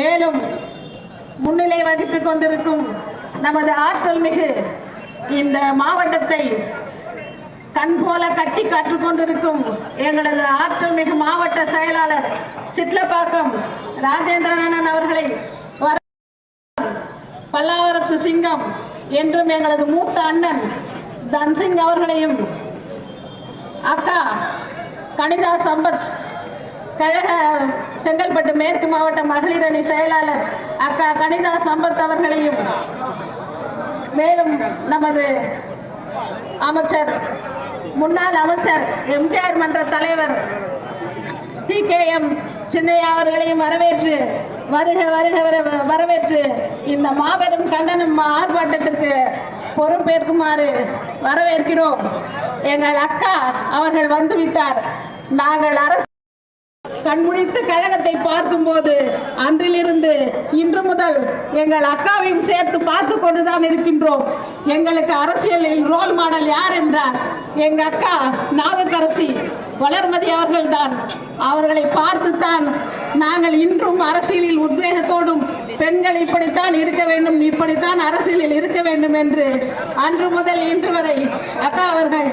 மேலும் முன்னிலை வகித்துக் கொண்டிருக்கும் நமது ஆற்றல் மிகு இந்த மாவட்டத்தை கண் போல கட்டி கற்றுக்கொண்டிருக்கும் எங்களது ஆற்றல் மிகு மாவட்ட செயலாளர் சிட்லப்பாக்கம் ராஜேந்திரன் அவர்களை வர பல்லாவரத்து சிங்கம் என்றும் எங்களது மூத்த அண்ணன் தன்சிங் அவர்களையும் அக்கா கணிதா சம்பத் கழக செங்கல்பட்டு மேற்கு மாவட்ட மகளிர் அணி செயலாளர் அக்கா கனிதா சம்பத் அவர்களையும் மேலும் நமது அமைச்சர் முன்னாள் அமைச்சர் எம்ஜிஆர் மன்ற தலைவர் டி கே எம் சின்னையா அவர்களையும் வரவேற்று வருக வருக வர- வரவேற்று இந்த மாபெரும் கண்டனம் ஆர்ப்பாட்டத்திற்கு பொறுப்பேற்குமாறு வரவேற்கிறோம். எங்கள் அக்கா அவர்கள் வந்துவிட்டார். நாங்கள் அரசு கண்முழித்து கழகத்தை பார்க்கும்போது அன்றிலிருந்து இன்று முதல் எங்கள் அக்காவையும் சேர்த்து பார்த்து கொண்டுதான் இருக்கின்றோம். எங்களுக்கு அரசியலில் ரோல் மாடல் யார் என்றார் எங்க அக்கா நாவுக்கரசி வளர்மதி அவர்கள்தான். அவர்களை பார்த்துத்தான் நாங்கள் இன்றும் அரசியலில் உத்வேகத்தோடும் பெண்கள் இப்படித்தான் இருக்க வேண்டும் இப்படித்தான் அரசியலில் இருக்க வேண்டும் என்று அன்று முதல் இன்று வரை அக்கா அவர்கள்